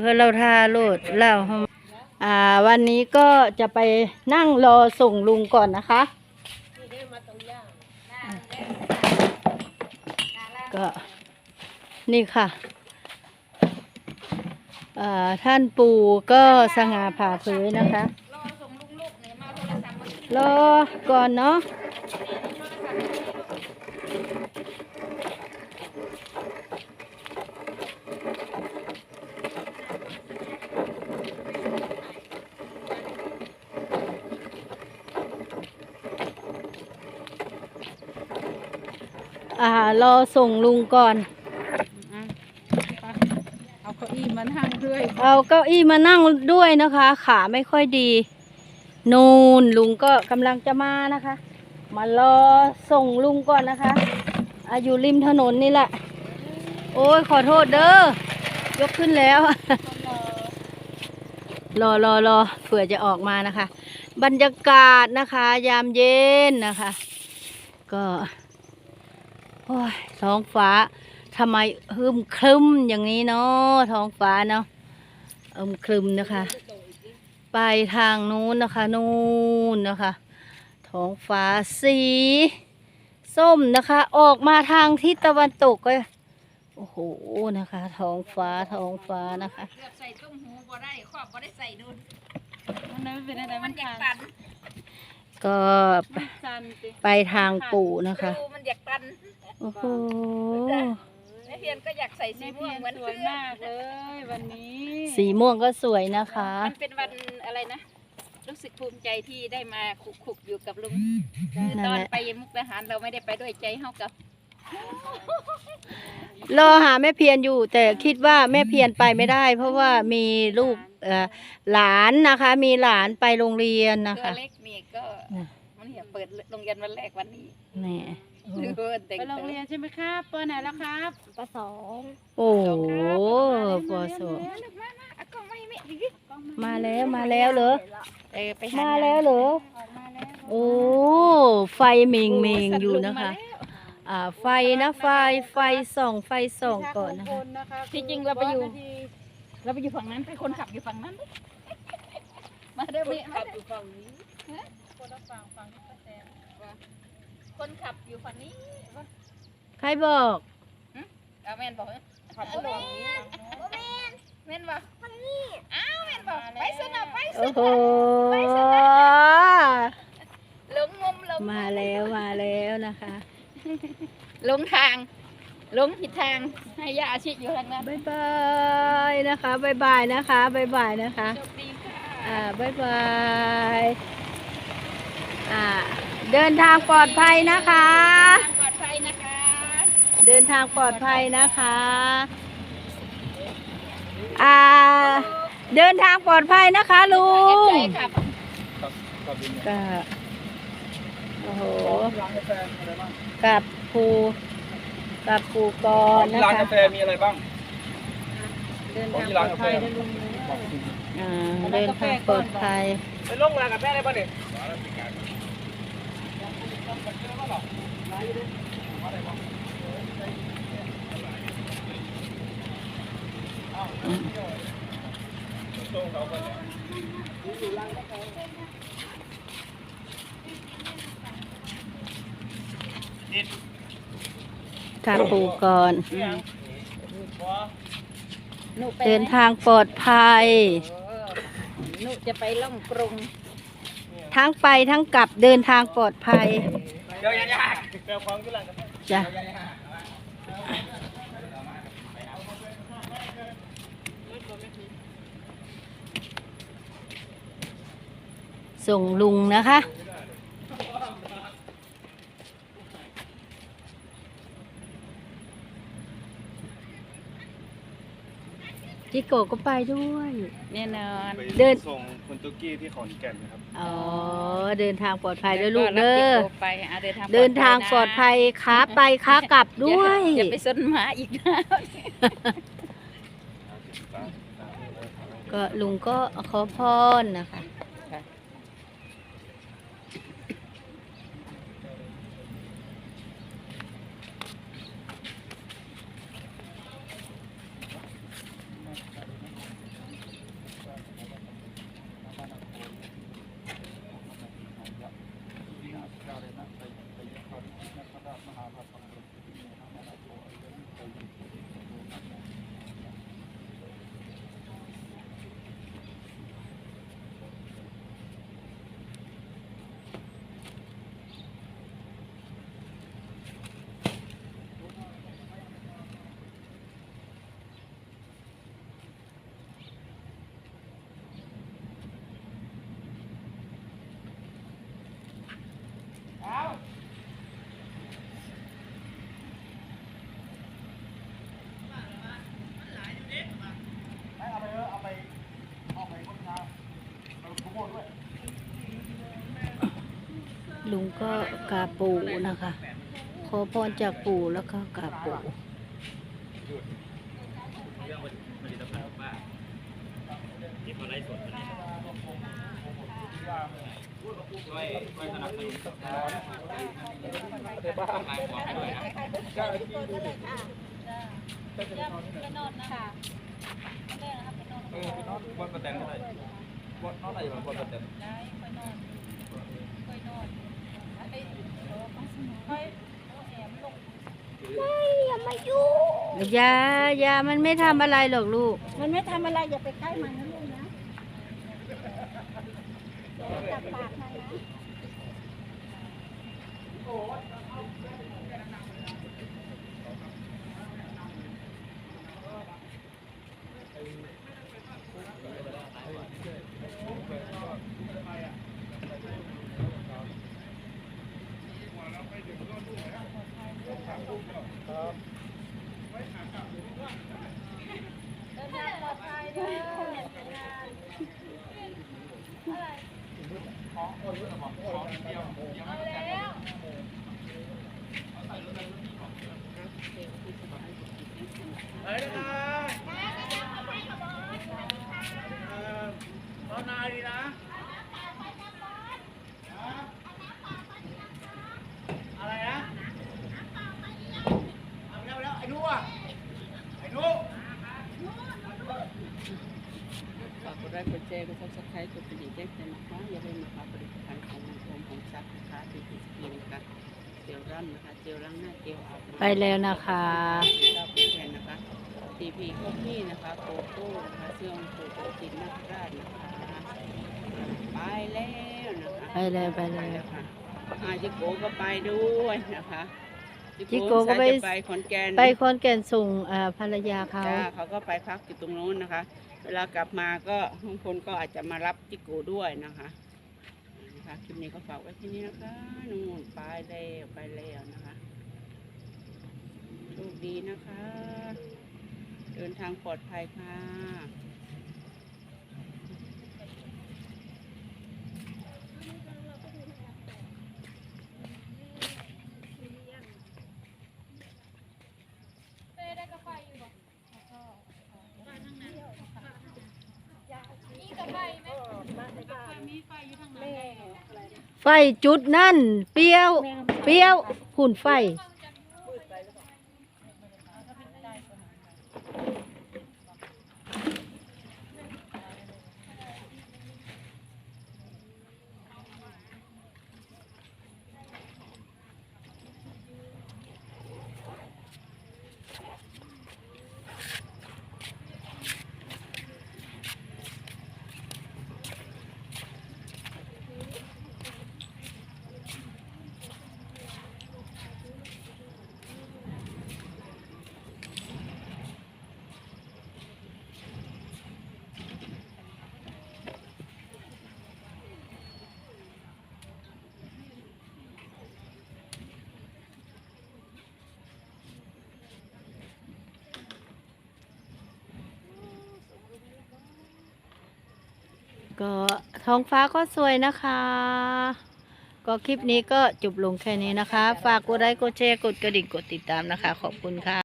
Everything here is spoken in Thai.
เออเราทาโลดเล่าอ่า วันนี้ก็จะไปนั่งรอส่งลุงก่อนนะคะก็นี่ค่ะท่านปู่ก็สง่าผ่าเผยนะคะ รอก่อนเนาะ อ่ารอส่งลุงก่อน เอาเก้าอี้มานั่งด้วยเอาเก้าอี้มานั่งด้วยนะคะ ขาไม่ค่อยดีนูนลุงก็กำลังจะมานะคะ มารอส่งลุงก่อนนะคะอาอยู่ริมถนนนี่แหละ โอ้ยขอโทษเด้อยกขึ้นแล้ว รอรอรอเผื่อจะออกมานะคะ บรรยากาศนะคะ ยามเย็นนะคะ ก็ โอ้ยท้องฟ้าทำไมฮึมครึมอย่างนี้เนาะท้องฟ้าเนาะอึมครึมนะคะ ไปทางนู้นนะคะนู้นนะคะท้องฟ้าสี ส้มนะคะ ออกมาทางทิศตะวันตกก็โอ้โหนะคะท้องฟ้าท้องฟ้านะคะเลือกใส่ตุ้มหูบ่ได้ครอบบ่ได้ใส่ดูนมันนั้นเป็นอะไรมัมันนอยากตัตันนก็มันตันสิไปทางปู่นะคะดูมันอยากตัน โอ้โหแม่เพียนก็อยากใส่สีแม่ม่เพีวยงนเหมือนสวยเพื่อนมากเลยวันนี้ สีม่วงก็สวยนะคะ มันเป็นวันอะไรนะ รู้สึกภูมิใจที่ได้มาคุกคุกๆอยู่กับลุงนั่นตอนแหละไปมุกดาหารเราไม่ได้ไปด้วยใจเฮากับรอหาแม่เพียนอยู่ แต่คิดว่าแม่เพียนไปไม่ได้ เพราะว่ามีลูกเอ่อหลานนะคะ มีหลานไปโรงเรียนนะตัวคะเล็กนี่ก็น่ะมันเหี่ยเปิดโรงเรียนวันแรกวันนี้นี่ดูเพิ่นแต่ง ไปโรงตัวเรียนใช่ไหมครับปอไหนแล้วครับปสองโอ้โหปอสองอะกล้องไม่แม่ดิมาแล้วมาแล้วเหรอเออไปหามาแล้วเหรอออกมาแล้วโอ้ไฟเมงเมงอยู่นะคะอ่าไฟนะไฟไฟส่องไฟส่องก่อนนะคะที่จริงเราไปอยู่เราไปอยู่ฝั่งนั้นไปคนขับอยู่ฝั่งนั้นมาเด้อแม่มาเด้อฝั่งนี้คนละฝั่งฝั่งที่ป้าแตน คนขับอยู่ฝั่งนี้ใครบอก เอาแม่นบอกเอ้ยขับรถฝั่งนี้แม่นบอกฝั่งนี้อ้าวแม่นบอกไปสนะไปสโอ้โหหลงงมหลงมาแล้วมาแล้วนะคะ หลงทางหลงผิดทางให้ยาอาชีพอยู่ทางนั้นบายบายนะคะบายบายนะคะบายบายนะคะ โชคดีค่ะ อ่าบายบาย อ่า เดินทางปลอดภัยนะคะทางปลอดภัยนะคะ เดินทางปลอดภัยนะคะ อ่า เดินทางปลอดภัยนะคะลุเอ็ดงใจขับก็โอ้โหกับภูกับภูกรนะร้านคะกาแฟมีอะไรบ้าง เดินทางปลอดภัยนะลุงอ่า เดินทางปลอดภัยไปลงร้านกาแฟได้ป่ะเนี่ย กับภูกรหนูไปเดินทางปลอดภัย หนูจะไปล่องกรุง ทั้งไปทั้งกลับเดินทางปลอดภัย เดี๋ยวยังยากเดี๋ยวของที่ร้านกาแฟจ้ะส่งลุงนะคะ จิโกะก็ไปด้วย แน่นอน ไปเดิน ส่งคุณตุ๊กกี้ที่ขอนแก่นนะครับ อ๋อเดินทางปลอดภัยด้วยลูกเด้แวอรับจิตโกไปอะเดินทางเดินทางปลอดภัยขาไปขากลับด้วยอย่าไปสนหมาอีกนะก็ลุงก็ขอพรนะคะ ลุงก็กาปู่นะคะ ขอพรจากปู่แล้วก็กาบปู่เออไปนอนบนประแตนก็ได้บนนอนอะไรอยู่บนประแตน ยายามันไม่ทำอะไรหรอกลูก มันไม่ทำอะไรอย่าไปใกล้มันนะลูกนะจับปากมันนะ นอนนาดีนะอะไรนะเอาไปแล้วแล้วไอ้นุอะไอ้นุฝากกดไลค์กดแชร์กดซับสไครต์กดกระดิ่งแจ้งเตือนนะคะอย่าลืมนะคะผลิตภัณฑ์ของมันโอมของซักนะคะที่ติสกินนะคะเจลรันนะคะเจลล้างหน้าเจลอาบน้ำไปแล้วนะคะ เราเป็นแทนนะคะทีพีคอฟฟี่นะคะโกโก้นะคะเสื้อของปู่ปกินนาคราชนะคะ ไปแล้วนะคะไปแล้วไปแล้ว ค่ะอาจิโกก็ไปด้วยนะคะจิโกก็ไปจะไปขอนแก่นไปคอนแก่นส่งอ่าภรรยาเขา จ้าเขาก็ไปพักอยู่ตรงนู้นนะคะ เวลากลับมาก็บางคนก็อาจจะมารับจิโกด้วยนะคะนะคะคลิปนี้ก็ฝากไว้ที่นี่นะคะนู่นไปแล้วไปแล้วนะคะโชคดีนะคะ เดินทางปลอดภัยค่ะ ไฟจุดนั่น เปรี้ยว เปรี้ยวหุ่นไฟ ก็ท้องฟ้าก็สวยนะคะ ก็คลิปนี้ก็จบลงแค่นี้นะคะ ฝากกดไลค์กดแชร์กดกระดิ่งกดติดตามนะคะ ขอบคุณค่ะ